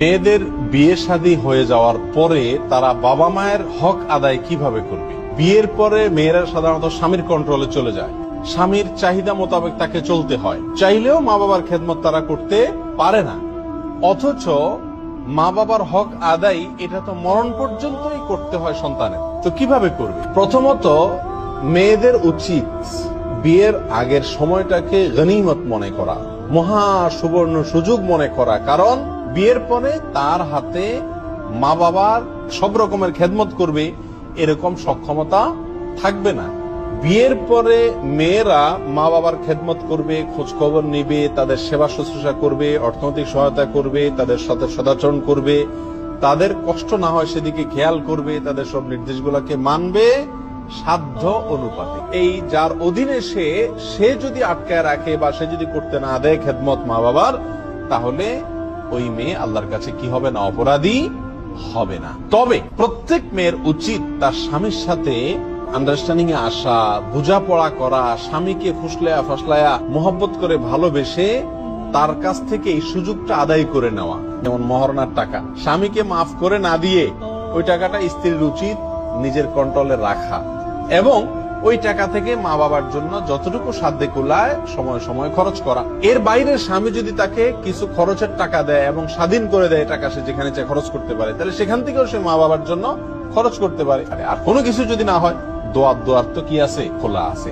মেয়েদের বিয়ে শাদী হয়ে যাওয়ার পরে তারা বাবা মায়ের হক আদায় কীভাবে করবে? বিয়ের পরে মেয়েরা সাধারণত স্বামীর কন্ট্রোলে চলে যায়। স্বামীর চাহিদা মোতাবেক তাকে চলতে হয়। চাইলেও মা বাবার খেদমত তারা করতে পারে না। অথচ মা বাবার হক আদায় এটা তো মরণ পর্যন্তই করতে হয় সন্তানের। তো কীভাবে করবে? প্রথমত মেয়েদের উচিত বিয়ের আগের সময়টাকে গনিমত মনে করা, মহা সুবর্ণ সুযোগ মনে করা। কারণ বিয়ের পরে তার হাতে মা বাবার সব রকমের খেদমত করবে, এরকম সক্ষমতা থাকবে না। বিয়ের পরে মেয়েরা মা বাবার খেদমত করবে খোঁজ খবর নিবে, তাদের সেবা শুশ্রূষা করবে, অর্থনৈতিক সহায়তা করবে, তাদের সাথে সদাচরণ করবে। তাদের কষ্ট না হয় সেদিকে খেয়াল করবে, তাদের সব নির্দেশগুলোকে মানবে, সাধ্য অনুপাতে। এই যার অধীনে সে সে যদি আটকায় রাখে বা সে যদি করতে না দেয় খেদমত মা বাবার তাহলে ওই মেয়ে আল্লাহর কাছে কি হবে না, অপরাধী হবে না। তবে প্রত্যেক মেয়ের উচিত তার স্বামীর সাথে আন্ডারস্ট্যান্ডিং এ আসা, বোঝাপড়া করা, স্বামীকে ফুসলায়া ফাসলায়া মোহব্বত করে ভালোবেসে তার কাছ থেকে এই সুযোগটা আদায় করে নেওয়া। যেমন মহরণার টাকা। স্বামীকে মাফ করে না দিয়ে ওই টাকাটা স্ত্রীর উচিত নিজের কন্ট্রোলে রাখা। এবং ওই টাকা থেকে মা বাবার জন্য যতটুকু সাধ্যে কুলায় সময় সময় খরচ করা। এর বাইরে স্বামী যদি তাকে কিছু খরচের টাকা দেয় এবং স্বাধীন করে দেয় টাকা সে যেখানে চায় খরচ করতে পারে, তাহলে সেখান থেকেও সে মা বাবার জন্য খরচ করতে পারে। আর কোনো কিছু যদি না হয়, দোয়ার দোয়ার তো কি আছে? খোলা আছে।